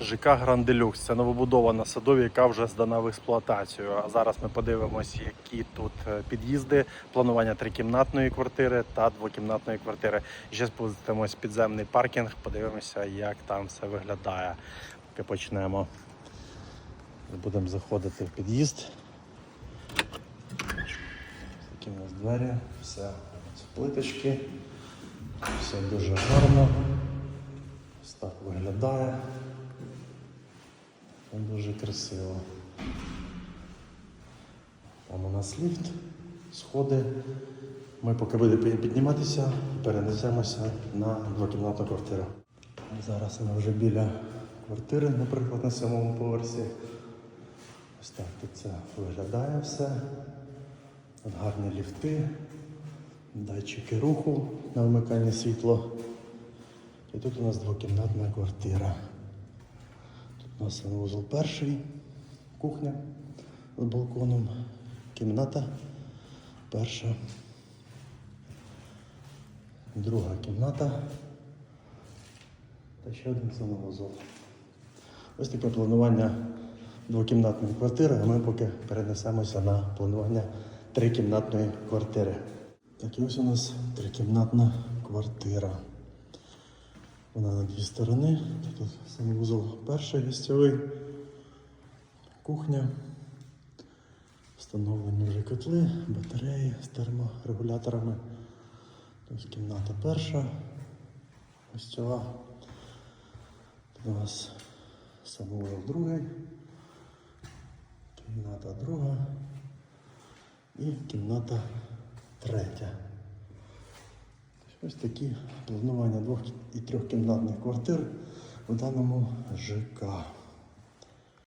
ЖК Гранделюкс. Це новобудова на садові, яка вже здана в експлуатацію. А зараз ми подивимось, які тут е, під'їзди, планування трикімнатної квартири та двокімнатної квартири. Ще спустимось підземний паркінг, подивимося, як там все виглядає. Почнемо. Будемо заходити в під'їзд. Такі у нас двері, все плиточки, все дуже гарно. Ось так виглядає. Дуже красиво. Там у нас ліфт, сходи. Ми поки будемо підніматися, перенесемося на двокімнатну квартиру. Зараз ми вже біля квартири, наприклад, на сьомому поверсі. Ось так тут це виглядає все. Тут гарні ліфти, датчики руху на вмикання світла. І тут у нас двокімнатна квартира. Нас санвузол перший, кухня з балконом, кімната перша, друга кімната та ще один санвузол. Ось таке планування двокімнатної квартири, а ми поки перенесемося на планування трикімнатної квартири. Так, і ось у нас трикімнатна квартира. Вона на дві сторони. Тут санвузол перший гостьовий, кухня. Встановлені вже котли, батареї з терморегуляторами. Ось кімната перша, гостьова. Тут у нас санвузол другий, кімната друга і кімната третя. Ось такі планування двох і трьохкімнатних квартир в даному ЖК.